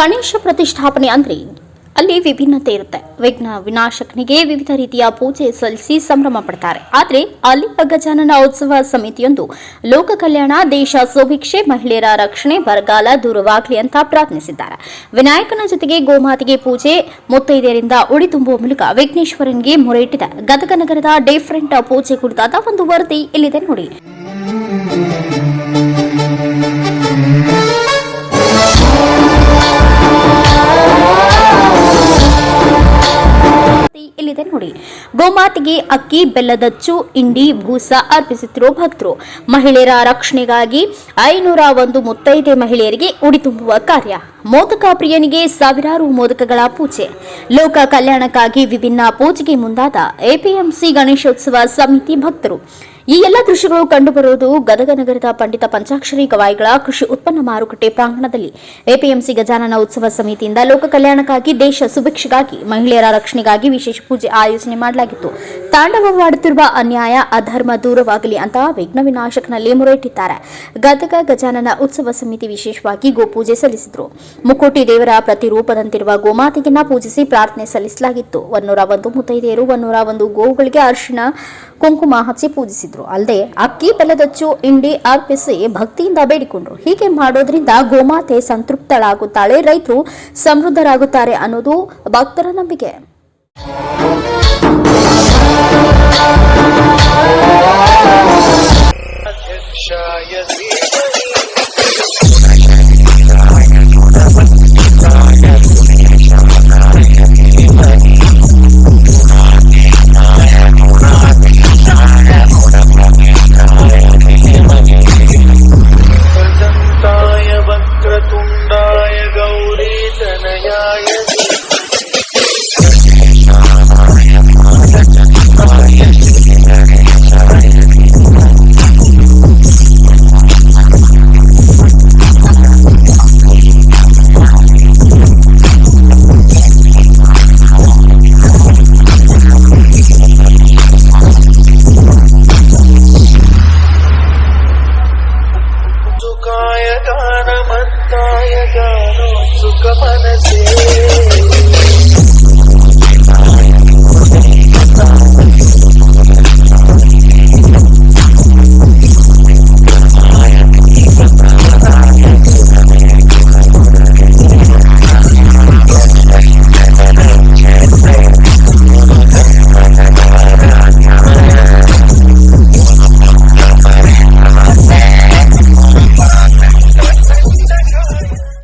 ಗಣೇಶ ಪ್ರತಿಷ್ಠಾಪನೆ ಅಂದ್ರೆ ಅಲ್ಲಿ ವಿಭಿನ್ನತೆ ಇರುತ್ತೆ. ವಿಘ್ನ ವಿನಾಶಕನಿಗೆ ವಿವಿಧ ರೀತಿಯ ಪೂಜೆ ಸಲ್ಲಿಸಿ ಸಂಭ್ರಮ ಪಡ್ತಾರೆ. ಆದರೆ ಅಲ್ಲಿ ಗಜಾನನ ಉತ್ಸವ ಸಮಿತಿಯೊಂದು ಲೋಕ ಕಲ್ಯಾಣ, ದೇಶ ಸುಭಿಕ್ಷೆ, ಮಹಿಳೆಯರ ರಕ್ಷಣೆ, ಬರಗಾಲ ದೂರವಾಗಲಿ ಅಂತ ಪ್ರಾರ್ಥನಿಸಿದ್ದಾರೆ ವಿನಾಯಕನ ಜೊತೆಗೆ ಗೋಮಾತೆಗೆ ಪೂಜೆ, ಮುತ್ತೈದೆಯರಿಂದ ಉಡಿ ತುಂಬುವ ಮೂಲಕ ವಿಘ್ನೇಶ್ವರನಿಗೆ ಮೊರೆ ಗದಗ ನಗರದ ಡಿಫ್ರೆಂಟ್ ಪೂಜೆ ಕುರಿತಾದ ಒಂದು ವರದಿ ಇಲ್ಲಿದೆ ನೋಡಿ. ನೋಡಿ ಗೋಮಾತೆಗೆ ಅಕ್ಕಿ ಬೆಲ್ಲದಚ್ಚು ಇಂಡಿ ಭೂಸ ಅರ್ಪಿಸುತ್ತಿರುವ ಭಕ್ತರು. ಮಹಿಳೆಯರ ರಕ್ಷಣೆಗಾಗಿ ಐನೂರ ಒಂದು ಮುತ್ತೈದೆ ಮಹಿಳೆಯರಿಗೆ ಉಡಿ ತುಂಬುವ ಕಾರ್ಯ. ಮೋದಕ ಪ್ರಿಯನಿಗೆ ಸಾವಿರಾರು ಮೋದಕಗಳ ಪೂಜೆ. ಲೋಕ ಕಲ್ಯಾಣಕ್ಕಾಗಿ ವಿಭಿನ್ನ ಪೂಜೆಗೆ ಮುಂದಾದ ಎಪಿಎಂಸಿ ಗಣೇಶೋತ್ಸವ ಸಮಿತಿ ಭಕ್ತರು. ಈ ಎಲ್ಲ ದೃಶ್ಯಗಳು ಕಂಡುಬರುವುದು ಗದಗ ನಗರದ ಪಂಡಿತ ಪಂಚಾಕ್ಷರಿ ಗವಾಯಿಗಳ ಕೃಷಿ ಉತ್ಪನ್ನ ಮಾರುಕಟ್ಟೆ ಪ್ರಾಂಗಣದಲ್ಲಿ. ಎಪಿಎಂಸಿ ಗಜಾನನ ಉತ್ಸವ ಸಮಿತಿಯಿಂದ ಲೋಕ ಕಲ್ಯಾಣಕ್ಕಾಗಿ ದೇಶ ಸುಭಿಕ್ಷೆಗಾಗಿ ಮಹಿಳೆಯರ ರಕ್ಷಣೆಗಾಗಿ ವಿಶೇಷ ಪೂಜೆ ಆಯೋಜನೆ ಮಾಡಲಾಗಿತ್ತು. ತಾಂಡವವಾಡುತ್ತಿರುವ ಅನ್ಯಾಯ, ಅಧರ್ಮ ದೂರವಾಗಲಿ ಅಂತ ವಿಘ್ನ ವಿನಾಶಕನಲ್ಲಿ ಮೊರೆಯಿಟ್ಟಿದ್ದಾರೆ. ಗದಗ ಗಜಾನನ ಉತ್ಸವ ಸಮಿತಿ ವಿಶೇಷವಾಗಿ ಗೋಪೂಜೆ ಸಲ್ಲಿಸಿದ್ರು. ಮುಕ್ಕೋಟಿ ದೇವರ ಪ್ರತಿರೂಪದಂತಿರುವ ಗೋಮಾತೆಯನ್ನ ಪೂಜಿಸಿ ಪ್ರಾರ್ಥನೆ ಸಲ್ಲಿಸಲಾಗಿತ್ತು. ಒನ್ನೂರ ಒಂದು ಮುತ್ತೈದೆಯರು, ಒನ್ನೂರ ಒಂದು ಗೋವುಗಳಿಗೆ ಅರ್ಶಿನ ಕುಂಕುಮ ಹಚ್ಚಿ ಪೂಜಿಸಿದ್ರು. ಅಲ್ಲದೆ ಅಕ್ಕಿ, ಬೆಲ್ಲದಚ್ಚು ಇಂಡಿ ಅರ್ಪಿಸಿ ಭಕ್ತಿಯಿಂದ ಬೇಡಿಕೊಂಡ್ರು. ಹೀಗೆ ಮಾಡೋದ್ರಿಂದ ಗೋಮಾತೆ ಸಂತೃಪ್ತಳಾಗುತ್ತಾಳೆ, ರೈತರು ಸಮೃದ್ಧರಾಗುತ್ತಾರೆ ಅನ್ನೋದು ಭಕ್ತರ ನಂಬಿಕೆ. Shah Yazid.